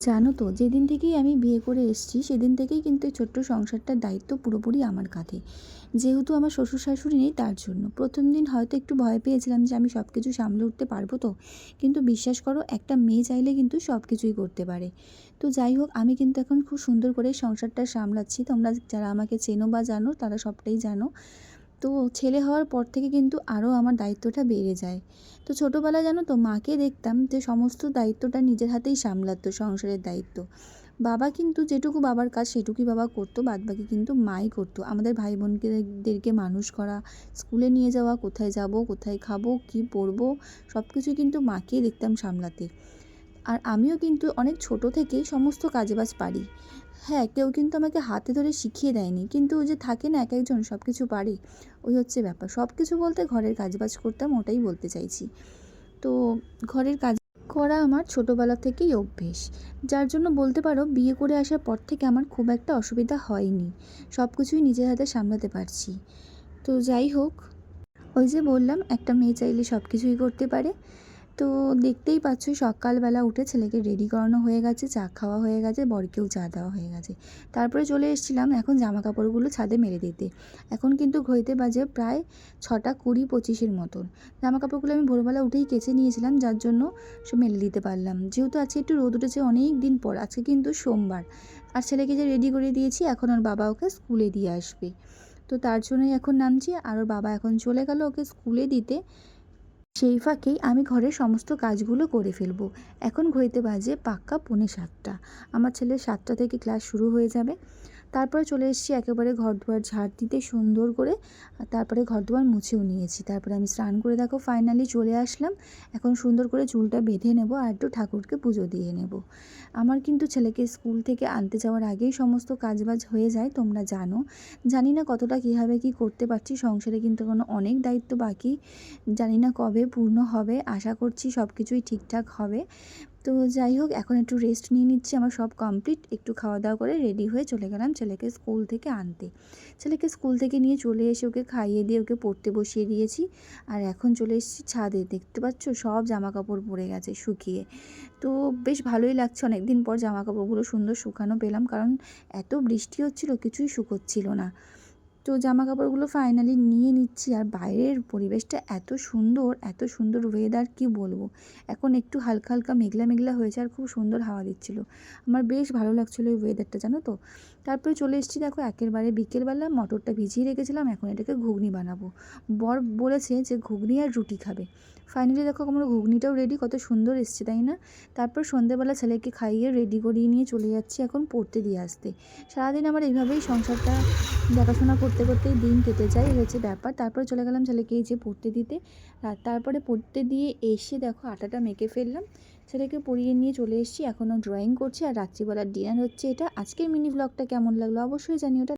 জানো তো, যেদিন থেকেই আমি বিয়ে করে এসেছি, সেদিন থেকেই কিন্তু এই ছোট্ট সংসারটার দায়িত্ব পুরোপুরি আমার কাঁধে। যেহেতু আমার শ্বশুর শাশুড়ি নেই, তার জন্য। প্রথম দিন হয়তো একটু ভয় পেয়েছিলাম যে আমি সব কিছু সামলে উঠতে পারব তো। কিন্তু বিশ্বাস করো, একটা মেয়ে চাইলে কিন্তু সব কিছুই করতে পারে। তো যাই হোক, আমি কিন্তু এখন খুব সুন্দর করে সংসারটা সামলাচ্ছি। তোমরা যারা আমাকে চেনো বা জানো, তারা সবটাই জানো। তো ছেলে হওয়ার পর থেকে কিন্তু আরও আমার দায়িত্বটা বেড়ে যায়। তো ছোটোবেলায় জানো তো মাকে দেখতাম যে সমস্ত দায়িত্বটা নিজের হাতেই সামলাতো, সংসারের দায়িত্ব। বাবা কিন্তু যেটুকু বাবার কাজ সেটুকুই বাবা করতো, বাদবাকি কিন্তু মাই করতো। আমাদের ভাই বোনদেরকে মানুষ করা, স্কুলে নিয়ে যাওয়া, কোথায় যাব, কোথায় খাব, কী পরবো সব কিছুই কিন্তু মাকেই দেখতাম সামলাতে। আর আমিও কিন্তু অনেক ছোট থেকেই সমস্ত কাজবাজ পারি। হ্যাঁ কেউ কিন্তু আমাকে হাতে ধরে শিখিয়ে দেয়নি, কিন্তু যে থাকে না এক একজন সব কিছু পারে, ওই হচ্ছে ব্যাপার। সব কিছু বলতে ঘরের কাজবাজ করতাম, ওটাই বলতে চাইছি। তো ঘরের কাজ করা আমার ছোটোবেলা থেকেই অভ্যেস। যার জন্য বলতে পারো, বিয়ে করে আসার পর থেকে আমার খুব একটা অসুবিধা হয়নি। সব কিছুই নিজের হাতে সামলাতে পারছি। তো যাই হোক, ওই যে বললাম, একটা মেয়ে চাইলে সব কিছুই করতে পারে। তো দেখতেই পাচ্ছ, সকালবেলা উঠে ছেলেকে রেডি করানো হয়ে গেছে, চা খাওয়া হয়ে গেছে, বরকেও চা দেওয়া হয়ে গেছে। তারপরে চলে এসেছিলাম এখন জামা কাপড়গুলো ছাদে মেলে দিতে। এখন কিন্তু ঘড়িতে বাজে প্রায় ছটা কুড়ি পঁচিশের মতন। জামা কাপড়গুলো আমি ভোরবেলা উঠেই কেচে নিয়েছিলাম, যার জন্য মেলে দিতে পারলাম। যেহেতু আজকে একটু রোদ উঠেছে অনেক দিন পর, আজকে কিন্তু সোমবার। আর ছেলেকে যে রেডি করে দিয়েছি, এখন ওর বাবা ওকে স্কুলে দিয়ে আসবে। তো তার জন্যই এখন নামছি, আর ওর বাবা এখন চলে গেল ওকে স্কুলে দিতে। সেই ফাঁকেই আমি ঘরের সমস্ত কাজগুলো করে ফেলব। এখন ঘড়িতে বাজে পাক্কা পৌনে সাতটা। আমার ছেলের সাতটা থেকে ক্লাস শুরু হয়ে যাবে। তারপরে চলে এসেছি একেবারে ঘর দুয়ার ঝাড় দিতে সুন্দর করে। তারপরে ঘর দুয়ার মুছেও নিয়েছি। তারপরে আমি স্নান করে দেখো ফাইনালি চলে আসলাম। এখন সুন্দর করে চুলটা বেঁধে নেব আর একটু ঠাকুরকে পুজো দিয়ে নেব। আমার কিন্তু ছেলেকে স্কুল থেকে আনতে যাওয়ার আগেই সমস্ত কাজবাজ হয়ে যায়, তোমরা জানো। জানি না কতটা কীভাবে কী করতে পারছি, সংসারে কিন্তু কোনো অনেক দায়িত্ব বাকি। জানি না কবে পূর্ণ হবে, আশা করছি সব কিছুই ঠিকঠাক হবে। তো যাই হোক, এখন একটু রেস্ট নিয়ে নিচ্ছি, আমার সব কমপ্লিট একটু খাওয়া দাওয়া করে রেডি হয়ে চলে গেলাম ছেলেকে স্কুল থেকে আনতে। ছেলেকে স্কুল থেকে নিয়ে চলে এসে ওকে খাইয়ে দিয়ে ওকে পড়তে বসিয়ে দিয়েছি। আর এখন চলে এসেছি ছাদে। দেখতে পাচ্ছ? সব জামা কাপড় পরে গেছে শুকিয়ে। তো বেশ ভালোই লাগছে। অনেক দিন পর জামা কাপড়গুলো সুন্দর শুকানো পেলাম, কারণ এত বৃষ্টি হচ্ছিল, কিছুই শুকোচ্ছিল না। তো জামা কাপড়গুলো ফাইনালি নিয়ে নিচ্ছি। আর বাইরের পরিবেশটা এত সুন্দর এত সুন্দর ওয়েদার কি বলব? এখন একটু হালকা হালকা মেঘলা মেঘলা হয়েছে আর খুব সুন্দর হাওয়া দিচ্ছিল। আমার বেশ ভালো লাগছিল এই ওয়েদারটা জানো তো? তারপরে চলে এসেছি দেখো একেবারে বিকেলবেলা মটরটা ভিজিয়ে রেখেছিলাম, এখন এটাকে ঘুগনি বানাবো। বর বলেছে যে ঘুগনি আর রুটি খাবে। ফাইনালি দেখো আমার ঘুগনিটাও রেডি কত সুন্দর এসছে, তাই না? তারপর সন্ধেবেলা ছেলেকে খাইয়ে রেডি করিয়ে নিয়ে চলে যাচ্ছি এখন পড়তে দিয়ে আসতে। সারাদিন আমার এইভাবেই সংসারটা দেখাশোনা করতে করতেই দিন কেটে যায় এই হচ্ছে ব্যাপার। তারপরে চলে গেলাম ছেলেকে এই যে পড়তে দিতে। তারপরে পড়তে দিয়ে এসে দেখো আটাটা মেখে ফেললাম। ছেলেকে পড়িয়ে নিয়ে চলে এসেছি, এখনও ড্রয়িং করছি। আর রাত্রিবেলার ডিনার হচ্ছে এটা। আজকের মিনি ব্লগটা কেমন লাগল অবশ্যই জানি ওটা